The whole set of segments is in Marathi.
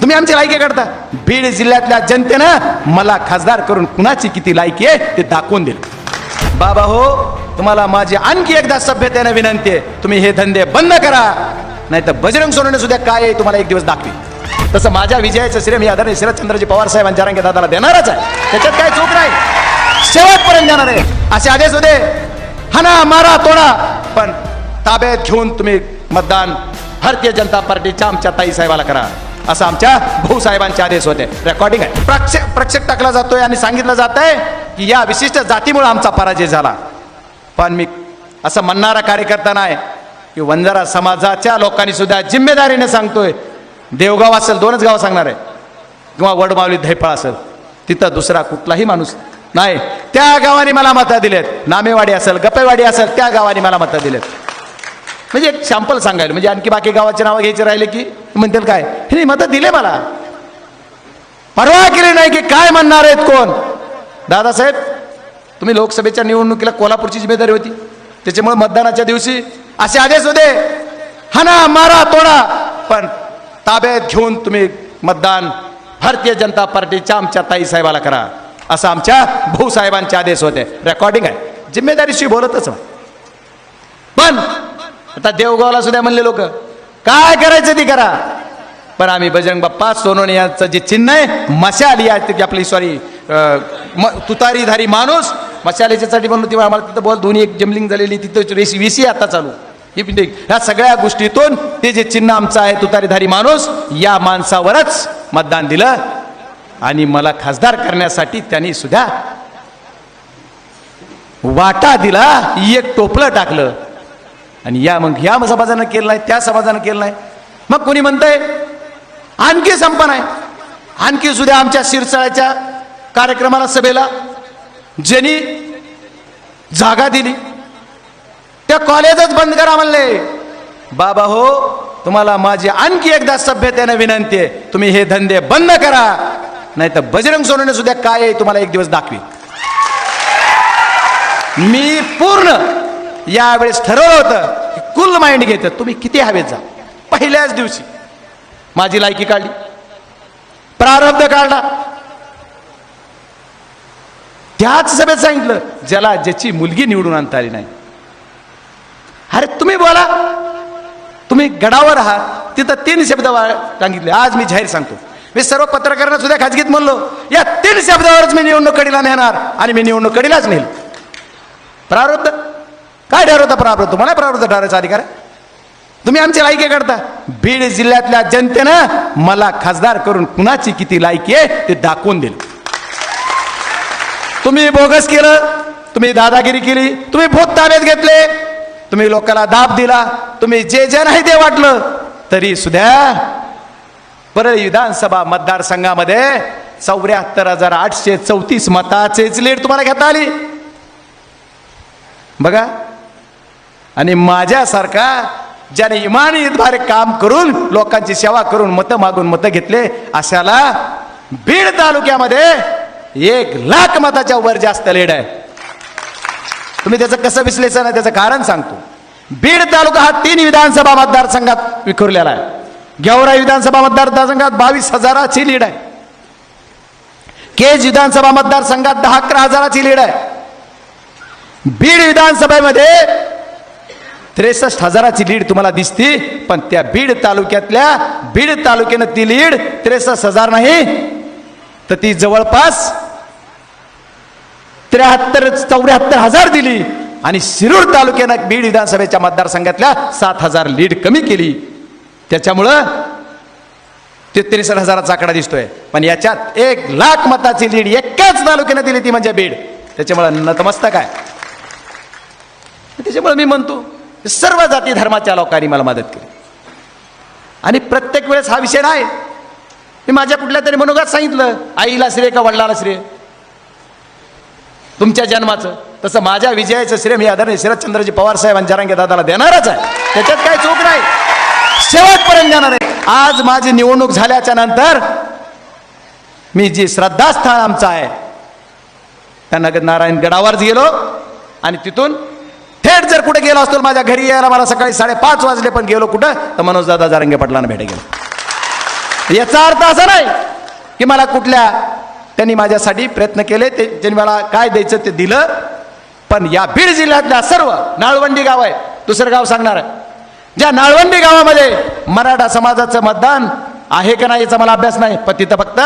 तुम्ही आमची लायकी काढता. बीड जिल्ह्यातल्या जनतेनं मला खासदार करून कुणाची किती लायकी आहे ते दाखवून दिलं. बाबा हो तुम्हाला माझी आणखी एकदा सभ्यतेने विनंती आहे. तुम्ही हे धंदे बंद करा. नाही तर बजरंग सोनवणे सुद्धा काय आहे तुम्हाला एक दिवस दाखवी. तसं माझ्या विजयाचं श्रेय मी आदरणीय शरदचंद्रजी पवार साहेबांच्या रांगे दादाला देणारच आहे. त्याच्यात काय चूक नाही. शेवटपर्यंत देणार आहे. असे आदेश होते. हना मारा तोडा. पण ताब्यात घेऊन तुम्ही मतदान भारतीय जनता पार्टीच्या आमच्या ताई साहेबाला करा. असं आमच्या भाऊसाहेबांचे आदेश होते. रेकॉर्डिंग आहे. प्रक्षेप प्रक्षेप टाकला जातोय आणि सांगितलं जात आहे की या विशिष्ट जातीमुळे आमचा पराजय झाला. पण मी असं म्हणणारा कार्यकर्ता नाही की वंजारा समाजाच्या लोकांनी सुद्धा जिम्मेदारीने सांगतोय. देवगाव असेल दोनच गाव सांगणार आहे. किंवा वडमावली धैफळ असेल तिथं दुसरा कुठलाही माणूस नाही. त्या गावाने मला मतं दिलेत. नामेवाडी असेल गप्पेवाडी असेल त्या गावाने मला मतं दिलेत. म्हणजे एक सॅम्पल सांगायला म्हणजे आणखी बाकी गावाची नावं घ्यायची राहिले की म्हणतील काय? हे मतं दिले मला. परवा केली नाही की काय म्हणणार आहेत कोण? दादासाहेब तुम्ही लोकसभेच्या निवडणुकीला कोल्हापूरची जिम्मेदारी होती. त्याच्यामुळे मतदानाच्या दिवशी असे आदेश होते. हना मारा तोडा. पण ताब्यात घेऊन तुम्ही मतदान भारतीय जनता पार्टीच्या आमच्या ताई साहेबाला करा. असं आमच्या भाऊसाहेबांचे आदेश होते. रेकॉर्डिंग आहे. जिम्मेदारीशी बोलतच पण आता देवगावला सुद्धा म्हणले लोक काय करायचं ते करा. पण आम्ही बजरंग बाप्पा सोनवणे यांचं जे चिन्ह आहे मशाल या आपली सॉरी तुतारीधारी माणूस मशालीच्यासाठी म्हणून तेव्हा आम्हाला तिथं बोल दोन्ही एक जमलिंग झालेली तिथं रेसी विसी आता चालू. म्हणजे ह्या सगळ्या गोष्टीतून ते जे चिन्ह आमचं आहे तुतारीधारी माणूस या माणसावरच मतदान दिलं. आणि मला खासदार करण्यासाठी त्यांनी सुद्धा वाटा दिला एक टोपलं टाकलं. आणि या मग ह्या समाजानं केलं नाही त्या समाजानं केलं नाही. मग कोणी म्हणतंय आणखी संपन आहे. आणखी सुद्धा आमच्या शिरसाळ्याच्या कार्यक्रमाला सभेला ज्यांनी जागा दिली त्या कॉलेजच बंद करा म्हणले. बाबा हो तुम्हाला माझी आणखी एकदा सभ्यतेने विनंती आहे. तुम्ही हे धंदे बंद करा. नाही तर बजरंग सोनवणे सुद्धा काय आहे तुम्हाला एक दिवस दाखवी मी पूर्ण यावेळेस ठरवलं होतं माइंड घेतात तुम्ही किती हवेत जा. पहिल्याच दिवशी. माझी लायकी काढली. प्रारब्ध काढला. त्याच सभेत सांगितलं ज्याला ज्याची मुलगी निवडून आणता आली नाही. अरे तुम्ही बोला. तुम्ही गडावर आहात. तिथं तीन शब्द सांगितले. आज मी जाहीर सांगतो. मी सर्व पत्रकारांना सुद्धा खाजगीत म्हणलो. या तीन शब्दावरच मी निवडणूक कडीला नेणार आणि मी निवडणूक कडीलाच नेल प्रारब्ध? काय ठरवता प्रारब्ध तुम्हाला प्रारब्ध ठरवायचा अधिकार? आहे? तुम्ही आमची लायकी करता बीड जिल्ह्यातल्या जनतेनं मला खासदार करून कुणाची किती लायकी आहे ते दाखवून दिलं. तुम्ही बोगस केलं तुम्ही दादागिरी केली तुम्ही भूत ताब्यात घेतले तुम्ही लोकांना दाब दिला तुम्ही जे जे नाही ते वाटलं तरी सुद्धा परळी विधानसभा मतदारसंघामध्ये चौऱ्याहत्तर हजार आठशे चौतीस मताचेच लीड तुम्हाला घेता आली. बघा आणि माझ्यासारखा ज्याने इमानीद्वारे काम करून लोकांची सेवा करून मतं मागून मतं घेतले अशाला बीड तालुक्यामध्ये एक लाख मताच्या वर जास्त लेड आहे. तुम्ही त्याचं कसं विश्लेषण आहे त्याचं कारण सांगतो. बीड तालुका हा तीन विधानसभा मतदारसंघात विखुरलेला आहे. गेवराई विधानसभा मतदारसंघात बावीस हजाराची लीड आहे. केज विधानसभा मतदारसंघात दहा अकरा हजाराची लीड आहे. बीड विधानसभेमध्ये त्रेसष्ट हजाराची लीड तुम्हाला दिसती पण त्या बीड तालुक्यातल्या बीड तालुक्यानं ती लीड त्रेसष्ट हजार नाही. तर ती जवळपास त्र्याहत्तर चौऱ्याहत्तर हजार दिली. आणि शिरूर तालुक्यानं बीड विधानसभेच्या मतदारसंघातल्या सात हजार लीड कमी केली. त्याच्यामुळं ते त्रेसष्ट हजाराचा आकडा दिसतोय. पण याच्यात एक लाख मताची लीड एकाच तालुक्यानं दिली ती म्हणजे बीड. त्याच्यामुळं नतमस्तक आहे. त्याच्यामुळे मी म्हणतो सर्व जाती धर्माच्या लोकांनी मला मदत केली. आणि प्रत्येक वेळेस हा विषय नाही. मी माझ्या कुठल्या तरी मनोगात सांगितलं आईला श्रेय का वडिलाला श्रेय? तुमच्या जन्माचं तसं माझ्या विजयाचं श्रेय मी आदरणीय शरदचंद्रजी पवार साहेबांच्या रांगे दादाला देणारच आहे. त्याच्यात काय चूक नाही. शेवटपर्यंत देणार आहे. आज माझी निवडणूक झाल्याच्यानंतर मी जी श्रद्धास्थळ आमचं आहे त्या नगर नारायण गेलो आणि तिथून थेट जर कुठे गेलो असतो माझ्या घरी यायला मला सकाळी साडेपाच वाजले पण गेलो कुठं? तर मनोजदादा जारंगे पाटलांना भेट गेलो. याचा अर्थ असा नाही की मला कुठल्या त्यांनी माझ्यासाठी प्रयत्न केले ते ज्यांनी मला काय द्यायचं ते दिलं पण या बीड जिल्ह्यातल्या सर्व नाळवंडी गाव आहे दुसरं गाव सांगणार आहे. ज्या नाळवंडी गावामध्ये मराठा समाजाचं मतदान आहे का नाही याचा मला अभ्यास नाही पण तिथं फक्त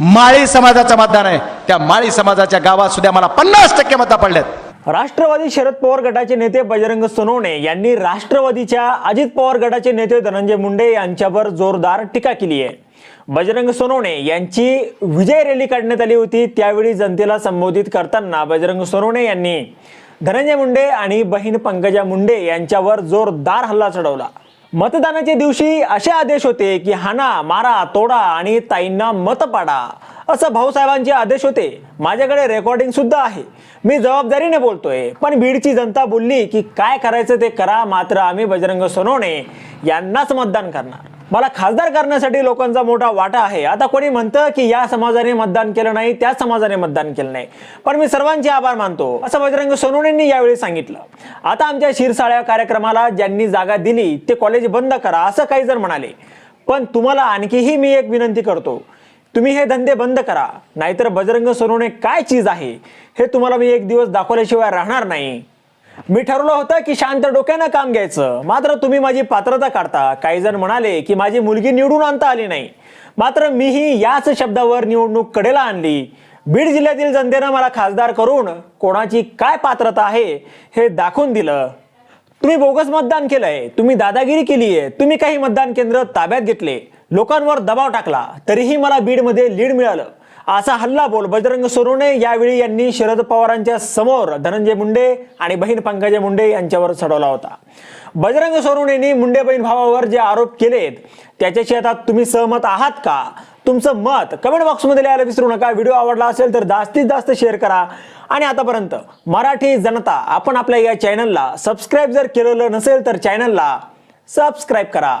माळी समाजाचं मतदान आहे. त्या माळी समाजाच्या गावात सुद्धा मला पन्नास टक्के मतं पडल्यात राष्ट्रवादी शरद पवार गटाचे नेते बजरंग सोनवणे यांनी राष्ट्रवादीच्या अजित पवार गटाचे नेते धनंजय मुंडे यांच्यावर जोरदार टीका केली आहे. बजरंग सोनवणे यांची विजय रॅली काढण्यात आली होती त्यावेळी जनतेला संबोधित करताना बजरंग सोनवणे यांनी धनंजय मुंडे आणि बहीण पंकजा मुंडे यांच्यावर जोरदार हल्ला चढवला. मतदानाच्या दिवशी असे आदेश होते की हाना मारा तोडा आणि ताईंना मत पाडा असं भाऊसाहेबांचे आदेश होते. माझ्याकडे रेकॉर्डिंग सुद्धा आहे. मी जबाबदारीने बोलतोय पण बीडची जनता बोलली की काय करायचं ते करा मात्र आम्ही बजरंग सोनवणे यांनाच मतदान करणार. मला खासदार करण्यासाठी लोकांचा मोठा वाटा आहे. आता कोणी म्हणतं की या समाजाने मतदान केलं नाही त्या समाजाने मतदान केलं नाही. पण मी सर्वांचे आभार मानतो. असं बजरंग सोनवणेंनी यावेळी सांगितलं. आता आमच्या शिरसाळ्या कार्यक्रमाला ज्यांनी जागा दिली ते कॉलेज बंद करा असं काही जर म्हणाले. पण तुम्हाला आणखीही मी एक विनंती करतो. तुम्ही हे धंदे बंद करा. नाहीतर बजरंग सोनवणे काय चीज आहे हे तुम्हाला मी एक दिवस दाखवल्याशिवाय राहणार नाही. मी ठरवलं होतं की शांत डोक्यानं काम घ्यायचं. मात्र तुम्ही माझी पात्रता काढता. काही जण म्हणाले की माझी मुलगी निवडून आणता आली नाही. मात्र मीही याच शब्दावर निवडणूक कडेला आणली. बीड जिल्ह्यातील जनतेनं मला खासदार करून कोणाची काय पात्रता आहे हे दाखवून दिलं. तुम्ही बोगस मतदान केलंय. तुम्ही दादागिरी केली आहे तुम्ही काही मतदान केंद्र ताब्यात घेतले. लोकांवर दबाव टाकला. तरीही मला बीडमध्ये लीड मिळालं. असा हल्ला बोल. बजरंग सोनवणे यावेळी यांनी शरद पवारांच्या समोर धनंजय मुंडे आणि बहीण पंकजा मुंडे यांच्यावर चढवला होता. बजरंग सोनवणेंनी मुंडे बहीण भावावर जे आरोप केलेत त्याच्याशी आता तुम्ही सहमत आहात का? तुमचं मत कमेंट बॉक्समध्ये लिहायला विसरू नका. व्हिडिओ आवडला असेल तर जास्तीत जास्त शेअर करा. आणि आतापर्यंत मराठी जनता आपण आपल्या या चॅनलला सबस्क्राईब जर केलेलं नसेल तर चॅनलला सबस्क्राईब करा.